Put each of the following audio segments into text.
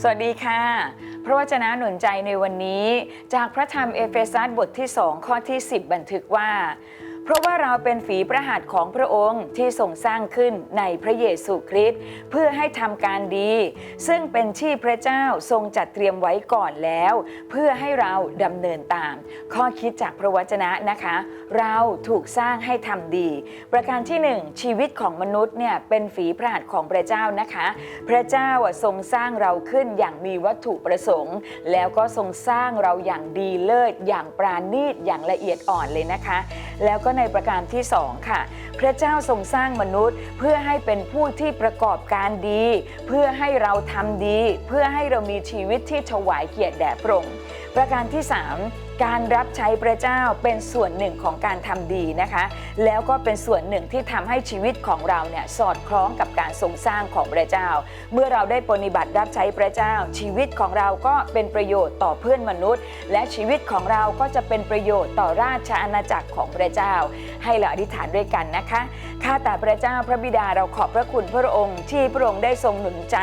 สวัสดีค่ะ พระวจนะหนุนใจในวันนี้ จากพระธรรมเอเฟซัสบทที่2ข้อที่ 10 บันทึกว่า เพราะว่าเราเป็นฝีพระหัตถ์ของพระองค์ที่ทรงสร้างขึ้นในพระเยซูคริสต์เพื่อให้ทำการดี ซึ่งเป็นที่พระเจ้าทรงจัดเตรียมไว้ก่อนแล้ว เพื่อให้เราดำเนินตาม ข้อคิดจากพระวจนะนะคะ เราถูกสร้างให้ทำดี ประการที่หนึ่งชีวิตของมนุษย์เนี่ยเป็นฝีพระหัตถ์ของพระเจ้านะคะ พระเจ้าทรงสร้างเราขึ้นอย่างมีวัตถุประสงค์ แล้วก็ทรงสร้างเราอย่างดีเลิศอย่างปราณีตอย่างละเอียดอ่อนเลยนะคะ แล้วก็ในประการที่สองค่ะ พระเจ้าทรงสร้างมนุษย์ เพื่อให้เป็นผู้ที่ประกอบการดี เพื่อให้เราทำดี เพื่อให้เรามีชีวิตที่ถวายเกียรติแด่พระองค์ ประการที่สามการรับใช้พระเจ้าเป็นส่วนหนึ่งของการทำดีนะคะ แล้วก็เป็นส่วนหนึ่งที่ทำให้ชีวิตของเราเนี่ยสอดคล้องกับการทรงสร้างของพระเจ้า เมื่อเราได้ปฏิบัติรับใช้พระเจ้า ชีวิตของเราก็เป็นประโยชน์ต่อเพื่อนมนุษย์ และชีวิตของเราก็จะเป็นประโยชน์ต่อราชอาณาจักรของพระเจ้า ให้เราอธิษฐานด้วยกันนะคะข้าแต่พระเจ้าพระบิดาเราขอบพระคุณพระองค์ ที่พระองค์ได้ทรงหนุนใจ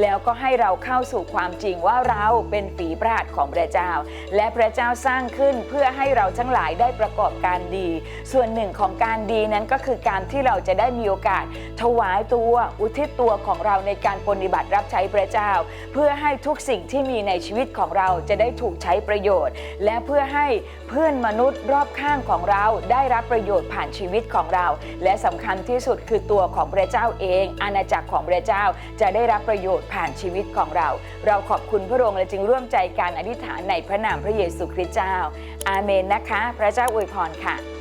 แล้วก็ให้เราเข้าสู่ความจริงว่าเราเป็นฝีพระหัตถ์ของพระเจ้าและพระเจ้าสร้างขึ้นเพื่อให้เราทั้งหลายได้ประกอบการดี ส่วนหนึ่งของการดีนั้นก็คือการที่เราจะได้มีโอกาส ถวายตัวอุทิศตัวของเราในการปฏิบัติรับใช้พระเจ้า เพื่อให้ทุกสิ่งที่มีในชีวิตของเราจะได้ถูกใช้ประโยชน์ และเพื่อให้เพื่อนมนุษย์รอบข้างของเราได้รับประโยชน์ผ่านชีวิตของเรา และสำคัญที่สุดคือตัวของพระเจ้าเอง อาณาจักรของพระเจ้าจะได้รับประโยชน์ผ่านชีวิตของเรา เราขอบคุณพระองค์และจึงร่วมใจการอธิษฐานในพระนามพระเยซูคริสต์เจ้า อาเมนนะคะ พระเจ้าอวยพรค่ะ